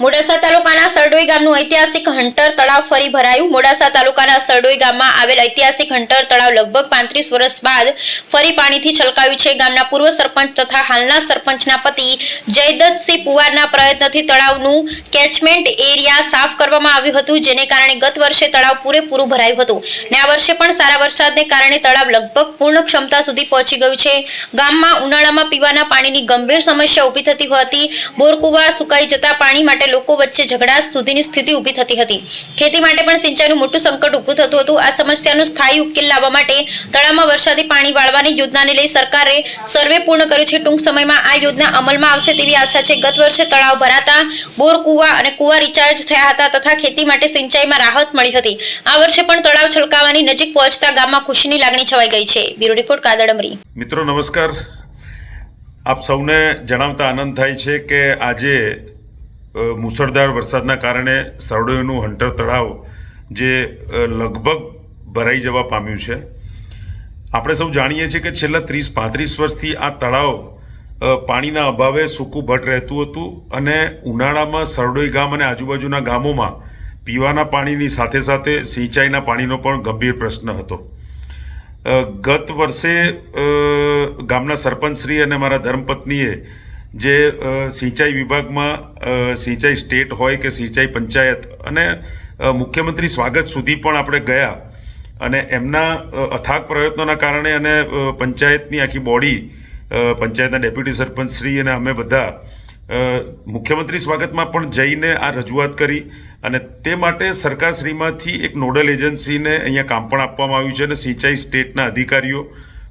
મોડાસા તાલુકાના સરડોઈ ગામનું ઐતિહાસિક હંટર તળાવ ફરી ભરાયું. મોડાસા તાલુકાના સરડોઈ ગામમાં આવેલ ઐતિહાસિક હંટર તળાવ લગભગ પાંત્રીસ વર્ષ બાદ ફરી પાણીથી છલકાયું છે. ગામના પૂર્વ સરપંચ તથા હાલના સરપંચના પતિ જયદત્તસિંહ પુવારના પ્રયત્નથી તળાવનું કેચમેન્ટ એરિયા સાફ કરવામાં આવ્યું હતું, જેને કારણે ગત વર્ષે તળાવ પૂરેપૂરું ભરાયું હતું. ને આ વર્ષે પણ સારા વરસાદને કારણે તળાવ લગભગ પૂર્ણ ક્ષમતા સુધી પહોંચી ગયું છે. ગામમાં ઉનાળામાં પીવાના પાણીની ગંભીર સમસ્યા ઊભી થતી હોવાથી બોરકુવા સુકાઈ જતા પાણી માટે લોકો વચ્ચે ઝઘડા સુધીની સ્થિતિ ઊભી થતી હતી. ખેતી માટે પણ સિંચાઈનું મોટું સંકટ ઊભું થતું હતું. આ સમસ્યાનો સ્થાયી ઉકેલ લાવવા માટે તળાવમાં વરસાદી પાણી વાળવાની યોજનાને લઈ સરકારે સર્વે પૂર્ણ કર્યું છે. ટૂંક સમયમાં આ યોજના અમલમાં આવશે તેવી આશા છે. ગત વર્ષે તળાવ ભરાતા, બોર કુવા અને કુવા રિચાર્જ થયા હતા તથા ખેતી માટે સિંચાઈમાં રાહત મળી હતી. આ વર્ષે પણ તળાવ છલકાવાની નજીક પહોંચતા ગામમાં ખુશીની લાગણી છવાઈ ગઈ છે. બ્યુરો રિપોર્ટ કાદડમરી મિત્રો, નમસ્કાર. આપ સૌને જણાવતા આનંદ થાય છે કે આજે અ, મુશળધાર વરસાદના કારણે સરડોઈનું હંટર તળાવ જે લગભગ ભરાઈ જવા પામ્યું છે. આપણે સૌ જાણીએ છીએ કે છેલ્લા ત્રીસ પાંત્રીસ વર્ષથી આ તળાવ પાણીના અભાવે સૂકું ભટ્ટ રહેતું હતું અને ઉનાળામાં સરડોઈ ગામ અને આજુબાજુના ગામોમાં પીવાના પાણીની સાથે સાથે સિંચાઈના પાણીનો પણ ગંભીર પ્રશ્ન હતો. ગત વર્ષે ગામના સરપંચશ્રી અને મારા ધર્મપત્નીએ જે સિંચાઈ વિભાગમાં સિંચાઈ સ્ટેટ હોય કે સિંચાઈ પંચાયત અને મુખ્યમંત્રી સ્વાગત સુધી પણ આપણે ગયા અને એમના અથાગ પ્રયત્નોના કારણે અને પંચાયતની આખી બોડી પંચાયતના ડેપ્યુટી સરપંચશ્રી અને અમે બધા મુખ્યમંત્રી સ્વાગતમાં પણ જઈને આ રજૂઆત કરી અને તે માટે સરકારશ્રીમાંથી એક નોડલ એજન્સીને અહીંયા કામ પણ આપવામાં આવ્યું છે અને સિંચાઈ સ્ટેટના અધિકારીઓ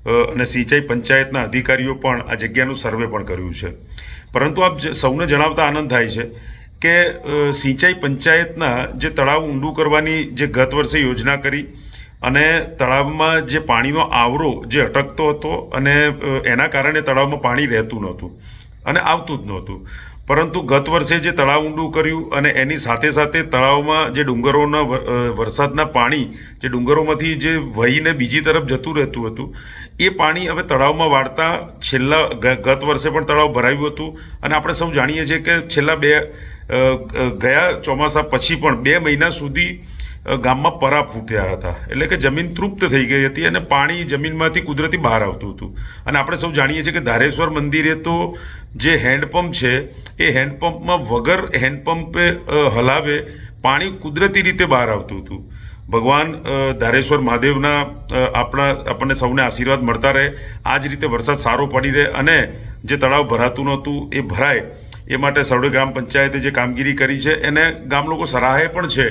અને સિંચાઈ પંચાયતના અધિકારીઓ પણ આ જગ્યાનું સર્વે પણ કર્યું છે. પરંતુ આપ સૌને જણાવતા આનંદ થાય છે કે સિંચાઈ પંચાયતના જે તળાવ ઊંડું કરવાની જે ગત વર્ષે યોજના કરી અને તળાવમાં જે પાણીનો આવરો જે અટકતો હતો અને એના કારણે તળાવમાં પાણી રહેતું નહોતું અને આવતું જ નહોતું. પરંતુ ગત વર્ષે જે તળાવ ઊંડું કર્યું અને એની સાથે સાથે તળાવમાં જે ડુંગરોના વરસાદના પાણી જે ડુંગરોમાંથી જે વહીને બીજી તરફ જતું રહેતું હતું એ પાણી હવે તળાવમાં વાળતા છેલ્લા ગત વર્ષે પણ તળાવ ભરાયું હતું. અને આપણે સૌ જાણીએ છીએ કે છેલ્લા બે ગયા ચોમાસા પછી પણ બે મહિના સુધી ગામમાં પરા ફૂટ્યા હતા. એટલે કે જમીન તૃપ્ત થઈ ગઈ હતી અને પાણી જમીનમાંથી કુદરતી બહાર આવતું હતું. અને આપણે સૌ જાણીએ છીએ કે ધારેશ્વર મંદિરે તો જે હેન્ડપંપ છે, એ હેન્ડપંપમાં વગર હેન્ડપંપે હલાવે પાણી કુદરતી રીતે બહાર આવતું હતું. ભગવાન ધારેશ્વર મહાદેવના આપણા, આપણને સૌને આશીર્વાદ મળતા રહે, આ જ રીતે વરસાદ સારો પડી રહે અને જે તળાવ ભરાતું નહોતું એ ભરાય, એ માટે સૌડે ગ્રામ પંચાયતે જે કામગીરી કરી છે, એને ગામ લોકો સરાહે પણ છે.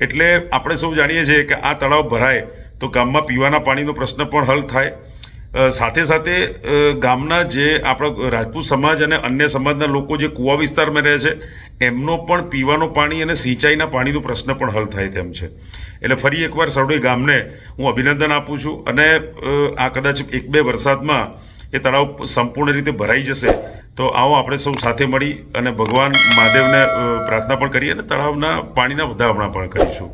એટલે આપણે સૌ જાણીએ છીએ કે આ તળાવ ભરાય, તો ગામમાં પીવાના પાણીનો પ્રશ્ન પણ હલ થાય. સાથે સાથે ગામના જે આપણા રાજપૂત સમાજ અને અન્ય સમાજના લોકો જે કુવા વિસ્તારમાં રહે છે, એમનો પણ પીવાનો પાણી અને સિંચાઈના પાણીનો પ્રશ્ન પણ હલ થાય તેમ છે. એટલે ફરી એકવાર સરડોઈ ગામને હું અભિનંદન આપું છું અને આ કદાચ એક બે વરસાદમાં એ તળાવ સંપૂર્ણ રીતે ભરાઈ જશે, તો આવો આપણે સૌ સાથે મળી અને ભગવાન મહાદેવને પ્રાર્થના પણ કરીએ અને તળાવના પાણીના વધામણા પણ કરીશું.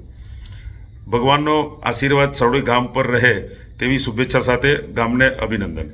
ભગવાનનો આશીર્વાદ સૌડોઈ ગામ પર રહે તેવી શુભેચ્છા સાથે ગામને અભિનંદન.